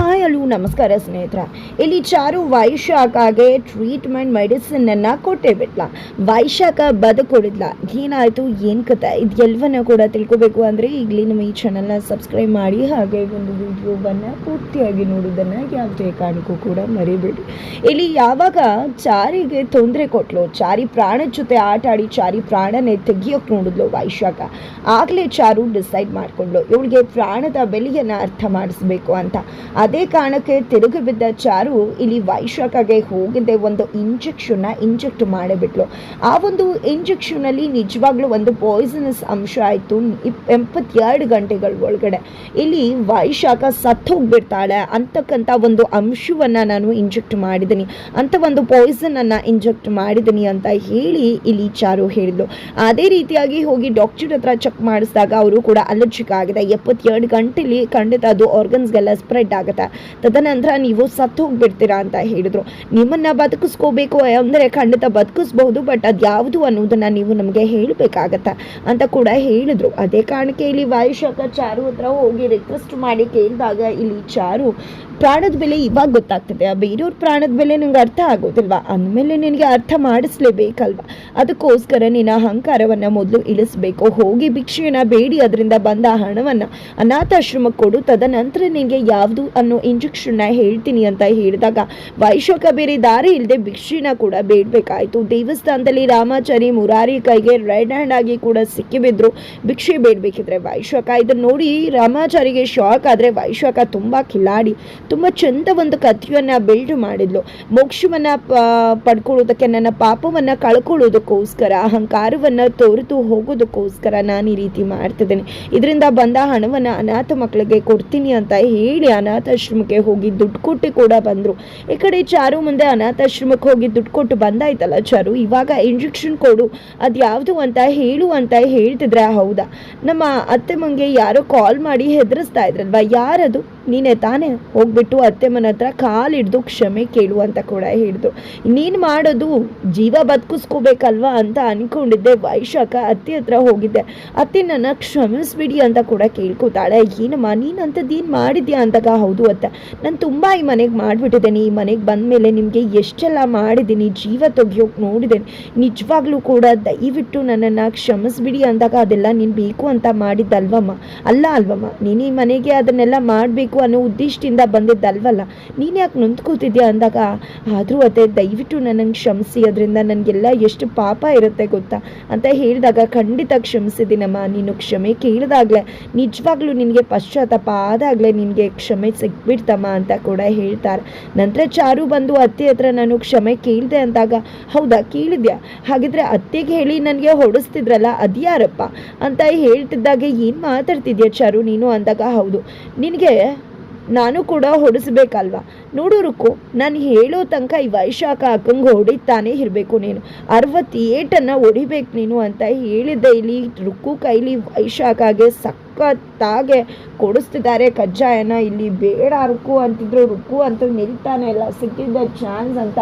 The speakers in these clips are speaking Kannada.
ಹಾಯ್ ಅಲ್ಲೂ ನಮಸ್ಕಾರ ಸ್ನೇಹಿತರ. ಇಲ್ಲಿ ಚಾರು ವೈಶಾಖಗೆ ಟ್ರೀಟ್ಮೆಂಟ್ ಮೆಡಿಸಿನ್ ಅನ್ನ ಕೊಟ್ಟೇ ಬಿಟ್ಲ. ವೈಶಾಖ ಬದುಕೊಡಿದ್ಲ. ಏನಾಯ್ತು? ಏನ್ ಕತೆ ಇದೆಲ್ವನ್ನ ಕೂಡ ತಿಳ್ಕೊಬೇಕು ಅಂದ್ರೆ ಈಗಲೇ ನಮ್ಮ ಈ ಚಾನಲ್ನ ಸಬ್ಸ್ಕ್ರೈಬ್ ಮಾಡಿ ಹಾಗೆ ಒಂದು ವಿಡಿಯೋವನ್ನು ಪೂರ್ತಿಯಾಗಿ ನೋಡೋದನ್ನು ಯಾವುದೇ ಕಾರಣಕ್ಕೂ ಕೂಡ ಮರಿಬೇಡಿ. ಇಲ್ಲಿ ಯಾವಾಗ ಚಾರಿಗೆ ತೊಂದರೆ ಕೊಟ್ಲು, ಚಾರಿ ಪ್ರಾಣದ ಜೊತೆ ಆಟ ಆಡಿ ಚಾರಿ ಪ್ರಾಣನೇ ತೆಗಿಯೋಕ್ ನೋಡಿದ್ಲು ವೈಶಾಖ. ಆಗ್ಲೇ ಚಾರು ಡಿಸೈಡ್ ಮಾಡ್ಕೊಂಡ್ಲು, ಇವಳಿಗೆ ಪ್ರಾಣದ ಬೆಲೆಯನ್ನ ಅರ್ಥ ಮಾಡಿಸ್ಬೇಕು ಅಂತ. ಅದೇ ಕಾರಣಕ್ಕೆ ತಿರುಗಿ ಬಿದ್ದ ಚಾರು ಇಲ್ಲಿ ವೈಶಾಖಗೆ ಹೋಗಿದ್ದೆ ಒಂದು ಇಂಜೆಕ್ಷನ್ನ ಇಂಜೆಕ್ಟ್ ಮಾಡಿಬಿಟ್ಲು. ಆ ಒಂದು ಇಂಜೆಕ್ಷನಲ್ಲಿ ನಿಜವಾಗ್ಲೂ ಒಂದು ಪಾಯ್ಸನಸ್ ಅಂಶ ಆಯಿತು, ಎಪ್ಪತ್ತೆರಡು ಗಂಟೆಗಳ ಒಳಗಡೆ. ಇಲ್ಲಿ ವೈಶಾಖ ಸತ್ತು ಹೋಗ್ಬಿಡ್ತಾಳೆ ಅಂತಕ್ಕಂಥ ಒಂದು ಅಂಶವನ್ನು ನಾನು ಇಂಜೆಕ್ಟ್ ಮಾಡಿದ್ದೀನಿ. ಅಂತ ಒಂದು ಪಾಯ್ಸನನ್ನು ಇಂಜೆಕ್ಟ್ ಮಾಡಿದ್ದೀನಿ ಅಂತ ಹೇಳಿ ಇಲ್ಲಿ ಚಾರು ಹೇಳಿದ್ಲು. ಅದೇ ರೀತಿಯಾಗಿ ಹೋಗಿ ಡಾಕ್ಟರ್ ಹತ್ರ ಚೆಕ್ ಮಾಡಿಸಿದಾಗ ಅವರು ಕೂಡ ಅಲರ್ಜಿಕ್ ಆಗಿದೆ. ಎಪ್ಪತ್ತೆರಡು ಗಂಟೆಲಿ ಖಂಡಿತ ಅದು ಆರ್ಗನ್ಸ್ಗೆಲ್ಲ ಸ್ಪ್ರೆಡ್ ಆಗುತ್ತೆ. ತದನಂತರ ನೀವು ಸತ್ತು ಹೋಗ್ಬಿಡ್ತೀರಾ ಅಂತ ಹೇಳಿದ್ರು. ನಿಮ್ಮನ್ನ ಬದುಕಿಸ್ಕೋಬೇಕು ಅಂದ್ರೆ ಖಂಡಿತ ಬದುಕಿಸ್ಬಹುದು, ಬಟ್ ಅದು ಯಾವುದು ಅನ್ನೋದನ್ನ ನೀವು ನಮಗೆ ಹೇಳಬೇಕಾಗತ್ತಾ ಅಂತ ಕೂಡ ಹೇಳಿದ್ರು. ಅದೇ ಕಾರಣಕ್ಕೆ ಇಲ್ಲಿ ವಾಯುಶಾಖ ಚಾರು ಹತ್ರ ಹೋಗಿ ರಿಕ್ವೆಸ್ಟ್ ಮಾಡಿ ಕೇಳಿದಾಗ ಇಲ್ಲಿ ಚಾರು, ಪ್ರಾಣದ ಬೆಲೆ ಇವಾಗ ಗೊತ್ತಾಗ್ತದೆ. ಆ ಬೇರೆಯವ್ರ ಪ್ರಾಣದ ಬೆಲೆ ನಿಂಗೆ ಅರ್ಥ ಆಗೋದಿಲ್ವಾ? ಅಂದಮೇಲೆ ನಿನಗೆ ಅರ್ಥ ಮಾಡಿಸ್ಲೇಬೇಕಲ್ವಾ? ಅದಕ್ಕೋಸ್ಕರ ನಿನ್ನ ಅಹಂಕಾರವನ್ನು ಮೊದಲು ಇಳಿಸಬೇಕು. ಹೋಗಿ ಭಿಕ್ಷೆಯನ್ನು ಬೇಡಿ, ಅದರಿಂದ ಬಂದ ಹಣವನ್ನು ಅನಾಥಾಶ್ರಮಕ್ಕೆ ಕೊಡು. ತದನಂತರ ನಿನಗೆ ಯಾವುದು ಇಂಜೆಕ್ಷನ್ನ ಹೇಳ್ತೀನಿ ಅಂತ ಹೇಳಿದಾಗ ವೈಶಾಖ ಬೇರೆ ದಾರಿ ಇಲ್ಲದೆ ಭಿಕ್ಷೆನ ಕೂಡ ಬೇಡಬೇಕಾಯಿತು. ದೇವಸ್ಥಾನದಲ್ಲಿ ರಾಮಾಚಾರಿ ಮುರಾರಿ ಕೈಗೆ ರೆಡ್ ಹ್ಯಾಂಡ್ ಆಗಿ ಕೂಡ ಸಿಕ್ಕಿಬಿದ್ರು, ಭಿಕ್ಷೆ ಬೇಡಬೇಕಿದ್ರೆ ವೈಶಾಖ ಇದನ್ನ ನೋಡಿ ರಾಮಾಚಾರಿಗೆ ಶಾಕ್ ಆದರೆ ವೈಶಾಖ ತುಂಬ ಕಿಲಾಡಿ, ತುಂಬ ಚಂದ ಒಂದು ಕಥೆಯನ್ನು ಬಿಲ್ಡ್ ಮಾಡಿದ್ಲು. ಮೋಕ್ಷವನ್ನು ಪಡ್ಕೊಳ್ಳೋದಕ್ಕೆ ನನ್ನ ಪಾಪವನ್ನು ಕಳ್ಕೊಳ್ಳೋದಕ್ಕೋಸ್ಕರ, ಅಹಂಕಾರವನ್ನು ತೋರಿತು ಹೋಗೋದಕ್ಕೋಸ್ಕರ ನಾನು ಈ ರೀತಿ ಮಾಡ್ತಿದ್ದೇನೆ. ಇದರಿಂದ ಬಂದ ಹಣವನ್ನು ಅನಾಥ ಮಕ್ಕಳಿಗೆ ಕೊಡ್ತೀನಿ ಅಂತ ಹೇಳಿ ಅನಾಥಾಶ್ರಮಕ್ಕೆ ಹೋಗಿ ದುಡ್ಡು ಕೊಟ್ಟು ಕೂಡ ಬಂದರು. ಈ ಕಡೆ ಚಾರು ಮುಂದೆ ಅನಾಥಾಶ್ರಮಕ್ಕೆ ಹೋಗಿ ದುಡ್ಡು ಕೊಟ್ಟು ಬಂದಾಯ್ತಲ್ಲ ಚಾರು? ಇವಾಗ ಇಂಜೆಕ್ಷನ್ ಕೊಡು. ಅದು ಯಾವುದು ಅಂತ ಹೇಳು ಅಂತ ಹೇಳ್ತಿದ್ರೆ ಹೌದಾ? ನಮ್ಮ ಅತ್ತೆ ಮಂಗೆ ಯಾರೋ ಕಾಲ್ ಮಾಡಿ ಹೆದರಿಸ್ತಾ ಇದ್ರಲ್ವಾ? ಯಾರದು? ನೀನೇ ತಾನೇ ಹೋಗ್ಬಿಟ್ಟು ಅತ್ತೆ ಮನ ಹತ್ರ ಕಾಲಿಡ್ದು ಕ್ಷಮೆ ಕೇಳು ಅಂತ ಕೂಡ ಹೇಳಿದ್ರು ನೀನು ಮಾಡೋದು ಜೀವ ಬದುಕಿಸ್ಕೋಬೇಕಲ್ವಾ ಅಂತ ಅನ್ಕೊಂಡಿದ್ದೆ. ವೈಶಾಖ ಅತ್ತೆ ಹತ್ರ ಹೋಗಿದ್ದೆ. ಅತ್ತೆ ನನ್ನ ಕ್ಷಮಿಸ್ಬಿಡಿ ಅಂತ ಕೂಡ ಕೇಳ್ಕೊತಾಳೆ. ಏನಮ್ಮ ನೀನು ಅಂಥದ್ದೇನು ಮಾಡಿದ್ಯಾ ಅಂತಾಗ ಹೌದು ಅತ್ತೆ. ನಾನು ತುಂಬ ಈ ಮನೆಗೆ ಮಾಡಿಬಿಟ್ಟಿದ್ದೇನೆ. ಈ ಮನೆಗೆ ಬಂದ ಮೇಲೆ ನಿಮಗೆ ಎಷ್ಟೆಲ್ಲ ಮಾಡಿದ್ದೀನಿ, ಜೀವ ತೆಗಿಯೋಕೆ ನೋಡಿದ್ದೇನೆ. ನಿಜವಾಗ್ಲೂ ಕೂಡ ದಯವಿಟ್ಟು ನನ್ನನ್ನು ಕ್ಷಮಿಸ್ಬಿಡಿ ಅಂದಾಗ ಅದೆಲ್ಲ ನೀನು ಬೇಕು ಅಂತ ಮಾಡಿದ್ದಲ್ವಮ್ಮ? ಅಲ್ಲ ಅಲ್ವಮ್ಮ, ನೀನು ಈ ಮನೆಗೆ ಅದನ್ನೆಲ್ಲ ಮಾಡಬೇಕು ಅನ್ನೋ ಉದ್ದೇಶದಿಂದ ಬಂದಿದ್ದಲ್ವಲ್ಲ? ನೀನು ಯಾಕೆ ನೊಂದ್ಕೋತಿದ್ಯಾ ಅಂದಾಗ, ಆದರೂ ಅದೇ ದಯವಿಟ್ಟು ನನಗೆ ಕ್ಷಮಿಸಿ, ಅದರಿಂದ ನನಗೆಲ್ಲ ಎಷ್ಟು ಪಾಪ ಇರುತ್ತೆ ಗೊತ್ತಾ? ಅಂತ ಹೇಳಿದಾಗ, ಖಂಡಿತ ಕ್ಷಮಿಸಿದ್ದೀನಮ್ಮ. ನೀನು ಕ್ಷಮೆ ಕೇಳಿದಾಗಲೇ, ನಿಜವಾಗ್ಲೂ ನಿನಗೆ ಪಶ್ಚಾತ್ತಾಪ ಆದಾಗಲೇ ನಿನಗೆ ಕ್ಷಮೆ ಸಿಕ್ಬಿಡ್ತಮ್ಮ ಅಂತ ಕೂಡ ಹೇಳ್ತಾರೆ. ನಂತರ ಚಾರು ಬಂದು ಅತ್ತೆ ಹತ್ರ ನಾನು ಕ್ಷಮೆ ಕೇಳಿದೆ ಅಂದಾಗ, ಹೌದಾ, ಕೇಳಿದ್ಯಾ? ಹಾಗಿದ್ರೆ ಅತ್ತೆಗೆ ಹೇಳಿ ನನಗೆ ಹೊಡಿಸ್ತಿದ್ರಲ್ಲ, ಅದ್ಯಾರಪ್ಪ? ಅಂತ ಹೇಳ್ತಿದ್ದಾಗ ಏನು ಮಾತಾಡ್ತಿದ್ಯಾ ಚಾರು ನೀನು ಅಂದಾಗ, ಹೌದು. ನಿನಗೆ ನಾನು ಕೂಡ ಹೊಡಿಸ್ಬೇಕಲ್ವಾ? ನೋಡು ರುಕು ನಾನು ಹೇಳೋ ತನಕ ಈ ವೈಶಾಖ ಅಕ್ಕಂಗೆ ಹೊಡಿತಾನೆ ಇರಬೇಕು ನೀನು. ಅರವತ್ತೇಟನ್ನು ಹೊಡಿಬೇಕು ನೀನು ಅಂತ ಹೇಳಿದ್ದೆ ಇಲ್ಲಿ ರುಕ್ಕು ಕೈಲಿ ವೈಶಾಖಗೆ ಸಖತ್ತಾಗೆ ಕೊಡಿಸ್ತಿದ್ದಾರೆ ಕಜ್ಜಾಯನ. ಇಲ್ಲಿ ಬೇಡ ರುಕು ಅಂತಿದ್ರು, ರುಕ್ಕು ಅಂತ ನಿಲ್ತಾನೆ ಇಲ್ಲ, ಸಿಕ್ಕಿದ್ದ ಚಾನ್ಸ್ ಅಂತ.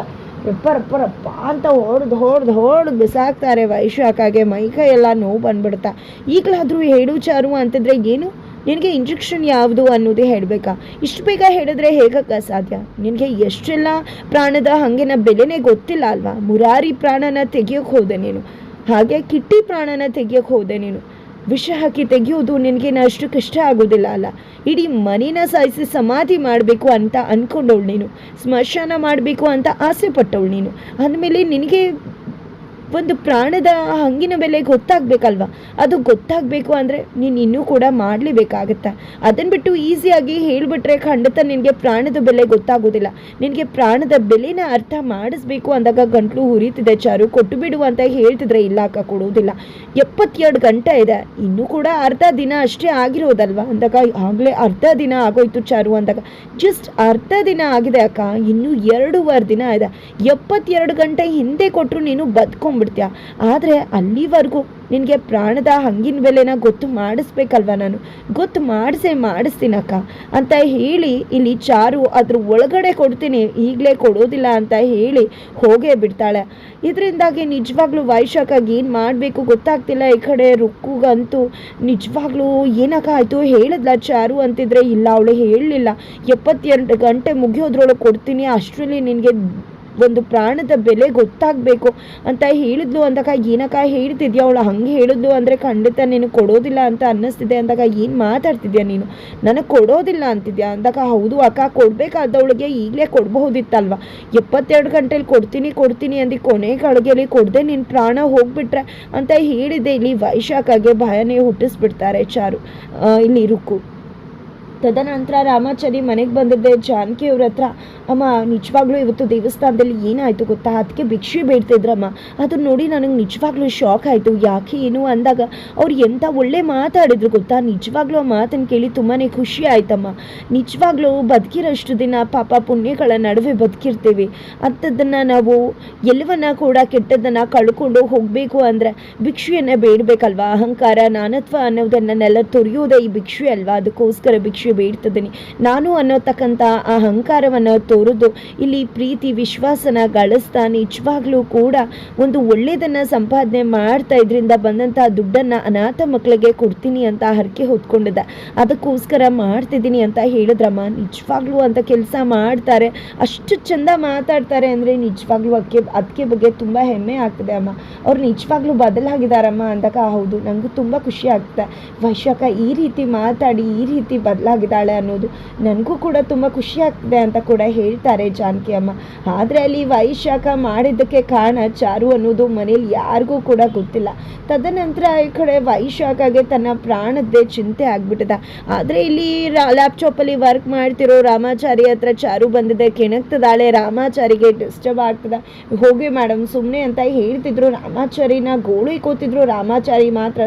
ರಪ್ಪ ಅಂತ ಹೊಡೆದು ಹೊಡೆದು ಹೊಡೆದು ಬಿಸಾಕ್ತಾರೆ ವೈಶಾಖಗೆ. ಮೈಕೈ ಎಲ್ಲ ನೋವು ಬಂದ್ಬಿಡ್ತಾ. ಈಗಲಾದರೂ ಹೇಳು ಚಾರು ಅಂತಿದ್ರೆ ಏನು? ನಿನಗೆ ಇಂಜೆಕ್ಷನ್ ಯಾವುದು ಅನ್ನೋದೇ ಹೇಳಬೇಕಾ? ಇಷ್ಟು ಬೇಗ ಹೇಳಿದ್ರೆ ಹೇಗಕ್ಕ ಸಾಧ್ಯ? ನಿನಗೆ ಎಷ್ಟೆಲ್ಲ ಪ್ರಾಣದ ಹಂಗಿನ ಬೆಲೆನೇ ಗೊತ್ತಿಲ್ಲ ಅಲ್ವಾ? ಮುರಾರಿ ಪ್ರಾಣನ ತೆಗಿಯೋಕೆ ಹೋದೆ ನೀನು. ಹಾಗೆ ಕಿಟ್ಟಿ ಪ್ರಾಣನ ತೆಗಿಯೋಕೆ ಹೋದೆ ನೀನು. ವಿಷ ಹಾಕಿ ತೆಗೆಯೋದು ನಿನಗೇನು ಅಷ್ಟು ಕಷ್ಟ ಆಗೋದಿಲ್ಲ ಅಲ್ಲ? ಇಡೀ ಮನೇನ ಸಾಯಿಸಿ ಸಮಾಧಿ ಮಾಡಬೇಕು ಅಂತ ಅಂದ್ಕೊಂಡವಳು ನೀನು. ಸ್ಮಶಾನ ಮಾಡಬೇಕು ಅಂತ ಆಸೆ ಪಟ್ಟವಳು ನೀನು. ಅಂದಮೇಲೆ ನಿನಗೆ ಒಂದು ಪ್ರಾಣದ ಹಂಗಿನ ಬೆಲೆ ಗೊತ್ತಾಗಬೇಕಲ್ವ? ಅದು ಗೊತ್ತಾಗಬೇಕು ಅಂದರೆ ನೀನು ಇನ್ನೂ ಕೂಡ ಮಾಡಲೇಬೇಕಾಗತ್ತೆ? ಅದನ್ನು ಬಿಟ್ಟು ಈಸಿಯಾಗಿ ಹೇಳಿಬಿಟ್ರೆ ಖಂಡಿತ ನಿನಗೆ ಪ್ರಾಣದ ಬೆಲೆ ಗೊತ್ತಾಗೋದಿಲ್ಲ. ನಿನಗೆ ಪ್ರಾಣದ ಬೆಲೆನ ಅರ್ಥ ಮಾಡಿಸ್ಬೇಕು ಅಂದಾಗ ಗಂಟ್ಲು ಹುರಿತಿದೆ ಚಾರು ಕೊಟ್ಟು ಬಿಡು ಅಂತ ಹೇಳ್ತಿದ್ರೆ ಇಲ್ಲ ಅಕ್ಕ, ಕೊಡೋದಿಲ್ಲ. ಎಪ್ಪತ್ತೆರಡು ಗಂಟೆ ಇದೆ, ಇನ್ನೂ ಕೂಡ ಅರ್ಧ ದಿನ ಅಷ್ಟೇ ಆಗಿರೋದಲ್ವಾ? ಅಂದಾಗ ಆಗಲೇ ಅರ್ಧ ದಿನ ಆಗೋಯ್ತು ಚಾರು ಅಂದಾಗ. ಜಸ್ಟ್ ಅರ್ಧ ದಿನ ಆಗಿದೆ ಅಕ್ಕ, ಇನ್ನೂ ಎರಡೂವರೆ ದಿನ ಇದೆ. ಎಪ್ಪತ್ತೆರಡು ಗಂಟೆ ಹಿಂದೆ ಕೊಟ್ಟರು ನೀನು ಬದುಕೊಂಬಿಡ್ತೀಯ ಒಪ್ಕೊಂಡ್ಬಿಡ್ತೀಯ ಆದರೆ ಅಲ್ಲಿವರೆಗೂ ನಿನಗೆ ಪ್ರಾಣದ ಹಂಗಿನ ಬೆಲೆನ ಗೊತ್ತು ಮಾಡಿಸ್ಬೇಕಲ್ವ ನಾನು? ಗೊತ್ತು ಮಾಡಿಸೇ ಮಾಡಿಸ್ತೀನಕ್ಕ. ಅಂತ ಹೇಳಿ ಇಲ್ಲಿ ಚಾರು ಅದ್ರ ಒಳಗಡೆ ಕೊಡ್ತೀನಿ, ಈಗಲೇ ಕೊಡೋದಿಲ್ಲ ಅಂತ ಹೇಳಿ ಹೋಗೇ ಬಿಡ್ತಾಳೆ. ಇದರಿಂದಾಗಿ ನಿಜವಾಗ್ಲೂ ವೈಶಾಖಾಗಿ ಏನು ಮಾಡಬೇಕು ಗೊತ್ತಾಗ್ತಿಲ್ಲ ಈ ಕಡೆ ರುಕ್ಕುಗಂತೂ. ನಿಜವಾಗ್ಲೂ ಏನಕ್ಕ ಆಯಿತು? ಹೇಳಿದ್ಲ ಚಾರು ಅಂತಿದ್ರೆ ಇಲ್ಲ, ಅವಳು ಹೇಳಲಿಲ್ಲ ಎಪ್ಪತ್ತೆರಡು ಗಂಟೆ ಮುಗಿಯೋದ್ರೊಳಗೆ ಕೊಡ್ತೀನಿ, ಅಷ್ಟರಲ್ಲಿ ನಿನಗೆ ಒಂದು ಪ್ರಾಣದ ಬೆಲೆ ಗೊತ್ತಾಗಬೇಕು ಅಂತ ಹೇಳಿದ್ಲು ಅಂದಾಗ ಏನಕ್ಕ ಹೇಳ್ತಿದ್ಯಾ ಅವಳು? ಹಂಗೆ ಹೇಳಿದ್ಲು ಅಂದರೆ ಖಂಡಿತ ನೀನು ಕೊಡೋದಿಲ್ಲ ಅಂತ ಅನ್ನಿಸ್ತಿದೆ ಅಂದಾಗ ಏನು ಮಾತಾಡ್ತಿದ್ಯಾ ನೀನು? ನನಗೆ ಕೊಡೋದಿಲ್ಲ ಅಂತಿದ್ಯಾ? ಅಂದಾಗ ಹೌದು ಅಕ್ಕ, ಕೊಡಬೇಕಾದವಳಿಗೆ ಈಗಲೇ ಕೊಡಬಹುದಿತ್ತಲ್ವ? ಎಪ್ಪತ್ತೆರಡು ಗಂಟೆಲಿ ಕೊಡ್ತೀನಿ ಕೊಡ್ತೀನಿ ಅಂದು ಕೊನೆ ಗಳಿಗೆಯಲ್ಲಿ ಕೊಡದೆ ನಿನ್ನ ಪ್ರಾಣ ಹೋಗ್ಬಿಟ್ರೆ ಅಂತ ಹೇಳಿದೆ ಇಲ್ಲಿ ವೈಶಾಖಗೆ ಭಯನೇ ಹುಟ್ಟಿಸ್ಬಿಡ್ತಾರೆ ಚಾರು. ಇಲ್ಲಿ ರುಕ್ಕು ತದನಂತರ ರಾಮಾಚಾರಿ ಮನೆಗೆ ಬಂದಿದ್ದೆ. ಜಾನಕಿ ಅವ್ರ ಹತ್ರ, ಅಮ್ಮ, ನಿಜವಾಗ್ಲೂ ಇವತ್ತು ದೇವಸ್ಥಾನದಲ್ಲಿ ಏನಾಯಿತು ಗೊತ್ತಾ? ಅದಕ್ಕೆ ಭಿಕ್ಷೆ ಬೇಡ್ತಿದ್ರಮ್ಮ. ಅದನ್ನ ನೋಡಿ ನನಗೆ ನಿಜವಾಗ್ಲೂ ಶಾಕ್ ಆಯಿತು. ಯಾಕೆ ಏನು? ಅಂದಾಗ, ಅವ್ರು ಎಂಥ ಒಳ್ಳೆ ಮಾತಾಡಿದ್ರು ಗೊತ್ತಾ? ನಿಜವಾಗ್ಲೂ ಆ ಮಾತನ್ನು ಕೇಳಿ ತುಂಬಾ ಖುಷಿ ಆಯ್ತಮ್ಮ. ನಿಜವಾಗ್ಲೂ ಬದುಕಿರೋಷ್ಟು ದಿನ ಪಾಪ ಪುಣ್ಯಗಳ ನಡುವೆ ಬದುಕಿರ್ತೀವಿ. ಅಂಥದ್ದನ್ನು ನಾವು ಎಲ್ಲವನ್ನ ಕೂಡ ಕೆಟ್ಟದ್ದನ್ನು ಕಳ್ಕೊಂಡು ಹೋಗಬೇಕು ಅಂದರೆ ಭಿಕ್ಷೆಯನ್ನು ಬೇಡಬೇಕಲ್ವಾ? ಅಹಂಕಾರ ನಾನತ್ವ ಅನ್ನೋದನ್ನೆಲ್ಲ ತೊರೆಯೋದೇ ಈ ಭಿಕ್ಷೆ ಅಲ್ವಾ? ಅದಕ್ಕೋಸ್ಕರ ಭಿಕ್ಷೆ ಬೇಡ್ತಿದ್ದೀನಿ ನಾನು ಅನ್ನೋತಕ್ಕಂಥ ಆ ಅಹಂಕಾರವನ್ನು ತೋರಿದು, ಇಲ್ಲಿ ಪ್ರೀತಿ, ವಿಶ್ವಾಸನ ಗಳಿಸ್ತಾ ನಿಜವಾಗ್ಲೂ ಕೂಡ ಒಂದು ಒಳ್ಳೆಯದನ್ನು ಸಂಪಾದನೆ ಮಾಡ್ತಾ ಇದರಿಂದ ಬಂದಂಥ ದುಡ್ಡನ್ನು ಅನಾಥ ಮಕ್ಕಳಿಗೆ ಕೊಡ್ತೀನಿ ಅಂತ ಹರಕೆ ಹೊತ್ಕೊಂಡಿದ್ದ. ಅದಕ್ಕೋಸ್ಕರ ಮಾಡ್ತಿದ್ದೀನಿ ಅಂತ ಹೇಳಿದ್ರಮ್ಮ. ನಿಜವಾಗ್ಲೂ ಅಂತ ಕೆಲಸ ಮಾಡ್ತಾರೆ. ಅಷ್ಟು ಚಂದ ಮಾತಾಡ್ತಾರೆ ಅಂದರೆ ನಿಜವಾಗ್ಲೂ ಅದಕ್ಕೆ ಅದಕ್ಕೆ ಬಗ್ಗೆ ತುಂಬ ಹೆಮ್ಮೆ ಆಗ್ತದೆ ಅಮ್ಮ. ಅವ್ರು ನಿಜವಾಗ್ಲೂ ಬದಲಾಗಿದ್ದಾರಮ್ಮ ಅಂದಾಗ ಹೌದು. ನನಗೂ ತುಂಬ ಖುಷಿ ಆಗ್ತದೆ. ವೈಶಾಖ, ಈ ರೀತಿ ಮಾತಾಡಿ, ಈ ರೀತಿ ಬದಲಾಗಿದ್ದಾಳೆ ಅನ್ನೋದು ನನಗೂ ಕೂಡ ತುಂಬ ಖುಷಿ ಆಗ್ತದೆ ಅಂತ ಕೂಡ ಹೇಳ್ತಾರೆ ಜಾನಕಿ ಅಮ್ಮ. ಆದರೆ ಅಲ್ಲಿ ವೈಶಾಖ ಮಾಡಿದ್ದಕ್ಕೆ ಕಾರಣ ಚಾರು ಅನ್ನೋದು ಮನೇಲಿ ಯಾರಿಗೂ ಕೂಡ ಗೊತ್ತಿಲ್ಲ. ತದನಂತರ ಈ ಕಡೆ ವೈಶಾಖಗೆ ತನ್ನ ಪ್ರಾಣದ್ದೇ ಚಿಂತೆ ಆಗ್ಬಿಟ್ಟಿದೆ. ಆದರೆ ಇಲ್ಲಿ ಲ್ಯಾಪ್ಟಾಪಲ್ಲಿ ವರ್ಕ್ ಮಾಡ್ತಿರೋ ರಾಮಾಚಾರಿ ಹತ್ರ ಚಾರು ಬಂದಿದೆ. ಕೆಣಕ್ತದಾಳೆ ರಾಮಾಚಾರಿಗೆ ಡಿಸ್ಟರ್ಬ್ ಆಗ್ತದೆ. ಹೋಗಿ ಮೇಡಮ್ ಸುಮ್ಮನೆ ಅಂತ ಹೇಳ್ತಿದ್ರು. ರಾಮಾಚಾರಿನ ಗೋಳು ಕೂತಿದ್ರು. ರಾಮಾಚಾರಿ ಮಾತ್ರ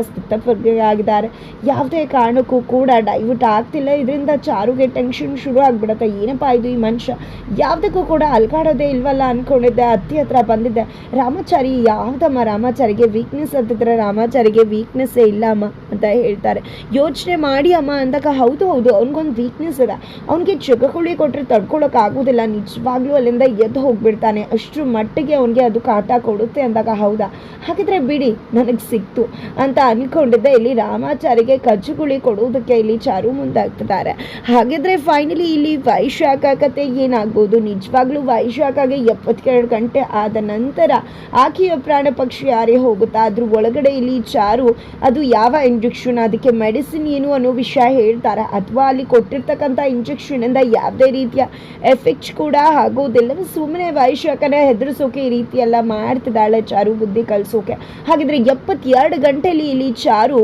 ಆಗಿದ್ದಾರೆ ಯಾವುದೇ ಕಾರಣಕ್ಕೂ ಕೂಡ ಡೈವರ್ಟ್ ಆಗ್ತಿಲ್ಲ. ಇದರಿಂದ ಚಾರುಗೆ ಟೆನ್ಷನ್ ಶುರು ಆಗಿಬಿಡತ್ತೆ. ಏನಪ್ಪ ಇದು ಈ ಮನುಷ್ಯ? ಯಾವುದಕ್ಕೂ ಕೂಡ ಅಲ್ಕಾಡೋದೇ ಇಲ್ವಲ್ಲ ಅನ್ಕೊಂಡಿದ್ದೆ. ಅತ್ತಿ ಹತ್ರ ಬಂದಿದ್ದೆ. ರಾಮಾಚಾರಿ, ಯಾವುದಮ್ಮ ರಾಮಾಚಾರಿಗೆ? ವೀಕ್ನೆಸ್ ಅಂತಿದ್ರೆ ರಾಮಾಚಾರಿಗೆ ವೀಕ್ನೆಸ್ಸೇ ಇಲ್ಲ ಅಮ್ಮ ಅಂತ ಹೇಳ್ತಾರೆ. ಯೋಚನೆ ಮಾಡಿ ಅಮ್ಮ ಅಂದಾಗ ಹೌದು ಹೌದು, ಅವ್ನಿಗೊಂದು ವೀಕ್ನೆಸ್ ಇದೆ. ಅವನಿಗೆ ಜಗಕುಳಿ ಕೊಟ್ಟರೆ ತಡ್ಕೊಳ್ಳೋಕ್ಕಾಗೋದಿಲ್ಲ ನಿಜವಾಗ್ಲೂ ಅಲ್ಲಿಂದ ಎದ್ದು ಹೋಗ್ಬಿಡ್ತಾನೆ. ಅಷ್ಟ್ರ ಮಟ್ಟಿಗೆ ಅವನಿಗೆ ಅದು ಕಾಟ ಕೊಡುತ್ತೆ ಅಂದಾಗ ಹೌದಾ? ಹಾಗಿದ್ರೆ ಬಿಡಿ, ನನಗೆ ಸಿಕ್ತು ಅಂತ ಅನ್ಕೊಂಡಿದ್ದೆ. ಇಲ್ಲಿ ರಾಮಾಚಾರಿಗೆ ಕಜ್ಜುಗುಳಿ ಕೊಡುವುದಕ್ಕೆ ಇಲ್ಲಿ ಚಾರು ಮುಂದಾಗ್ತಿದ್ದಾರೆ. ಹಾಗಿದ್ರೆ ಫೈನಲಿ ಇಲ್ಲಿ ವೈಶಾಖ ಕತೆ ಏನಾಗ್ಬೋದು? ನಿಜವಾಗ್ಲೂ ವೈಶಾಖಗೆ ಎಪ್ಪತ್ತೆರಡು ಗಂಟೆ ಆದ ನಂತರ ಆಕೆಯ ಪ್ರಾಣ ಪಕ್ಷಿ ಯಾರೇ ಹೋಗುತ್ತಾ, ಅದ್ರ ಒಳಗಡೆ ಇಲ್ಲಿ ಚಾರು, ಅದು ಯಾವ ಇಂಜೆಕ್ಷನ್ ಅದಕ್ಕೆ ಮೆಡಿಸಿನ್ ಏನು ಅನ್ನೋ ವಿಷಯ ಹೇಳ್ತಾರೆ? ಅಥವಾ ಅಲ್ಲಿ ಕೊಟ್ಟಿರ್ತಕ್ಕಂಥ ಇಂಜೆಕ್ಷನಿಂದ ಯಾವುದೇ ರೀತಿಯ ಎಫೆಕ್ಟ್ಸ್ ಕೂಡ ಆಗೋದಿಲ್ಲ. ಸುಮ್ಮನೆ ವೈಶಾಖನ ಹೆದರಿಸೋಕೆ ಈ ರೀತಿ ಎಲ್ಲ ಮಾಡ್ತಿದ್ದಾಳೆ ಚಾರು ಬುದ್ಧಿ ಕಲಿಸೋಕೆ. ಹಾಗಿದ್ರೆ ಎಪ್ಪತ್ತೆರಡು ಗಂಟೆಯಲ್ಲಿ ಇಲ್ಲಿ ಚಾರು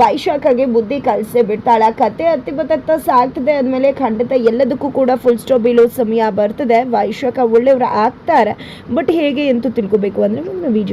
ವೈಶಾಖಗೆ ಬುದ್ಧಿ ಕಲಿಸೇ ಬಿಡ್ತಾಳೆ. ಆ ಕತೆ ಹತ್ತಿ ಬತ್ತ ಸಾಗ್ತದೆ ಅಂದಮೇಲೆ ಖಂಡಿತ ಎಲ್ಲದಕ್ಕೂ ಕೂಡ ಫುಲ್ ಸ್ಟಾಪ್ ಬೀಳೋ ಸಮಯ ಬರ್ತದೆ. ವೈಶಾಖ ಒಳ್ಳೆಯವರು ಆಗ್ತಾರೆ. ಬಟ್ ಹೇಗೆ ಅಂತೂ ತಿಳ್ಕೊಬೇಕು ಅಂದರೆ ನಮ್ಮ ರೀಚ್